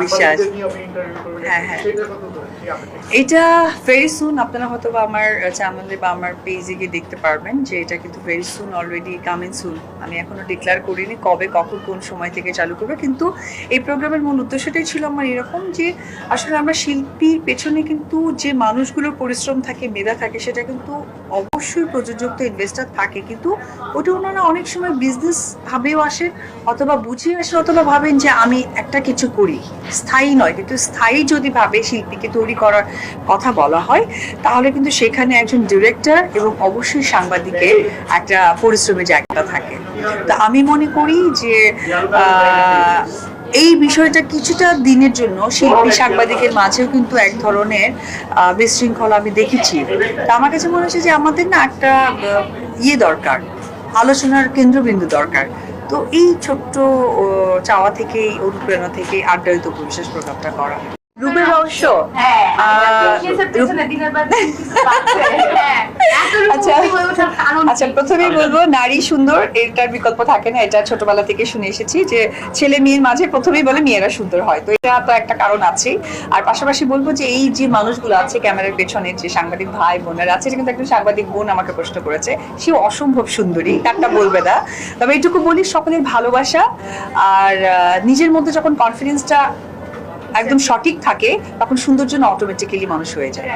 বিশ্বাস হ্যাঁ, হ্যাঁ। এটা ভেরি সুন আপনারা হয়তো বা আমার চ্যানেলে বা আমার পেজে গিয়ে দেখতে পারবেন যে এটা কিন্তু very soon already coming soon আমি এখনও ডিক্লেয়ার করিনি কবে কখন কোন সময় থেকে চালু করবে কিন্তু এই প্রোগ্রামের মূল উদ্দেশ্যটাই ছিল আমার এরকম যে আসলে আমরা শিল্পীর পেছনে কিন্তু যে মানুষগুলোর পরিশ্রম থাকে মেধা থাকে সেটা কিন্তু অবশ্যই প্রযোজক তো ইনভেস্টার থাকে কিন্তু ওটা ওনারা অনেক সময় বিজনেস ভাবেও আসে অথবা বুঝিয়ে আসে অথবা ভাবেন যে আমি একটা কিছু করি। স্থায়ী নয়, কিন্তু স্থায়ী যদি ভাবে শিল্পীকে তৈরি করার কথা বলা হয়, তাহলে কিন্তু সেখানে একজন ডিরেক্টর এবং অবশ্যই সাংবাদিকের একটা পরিশ্রমের জায়গাটা থাকে। তো আমি মনে করি যে এই বিষয়টা কিছুটা দিনের জন্য শিল্পী সাংবাদিকের মাঝেও কিন্তু এক ধরনের বিশৃঙ্খলা আমি দেখেছি। তা আমার কাছে মনে হচ্ছে যে আমাদের না একটা ইয়ে দরকার, আলোচনার কেন্দ্রবিন্দু দরকার। তো এই ছোট্ট চাওয়া থেকে এই অনুপ্রেরণা থেকে আড্ডায়িত পরিশেষ প্রোগ্রামটা করা রূপের রহস্য? হ্যাঁ, হ্যাঁ, আচ্ছা আচ্ছা? প্রথমেই বলব নারী সুন্দর এটার বিকল্প থাকে না এটা ছোটবেলা থেকে শুনে এসেছি যে ছেলে মেয়ের মাঝে প্রথমেই বলে মেয়েরা সুন্দর হয় তো এটা তো একটা কারণ আছে আর পাশাপাশি বলব যে এই যে মানুষগুলো আছে ক্যামেরার পেছনে যে সাংবাদিক ভাই বোনেরা আছে কিন্তু একজন সাংবাদিক বোন আমাকে প্রশ্ন করেছে সে অসম্ভব সুন্দরী কারটা বলবে না তবে এটুকু বলি সকলের ভালোবাসা আর নিজের মধ্যে যখন কনফিডেন্সটা একদম সঠিক থাকে তখন সৌন্দর্য অটোমেটিক্যালি মানুষ হয়ে যায়।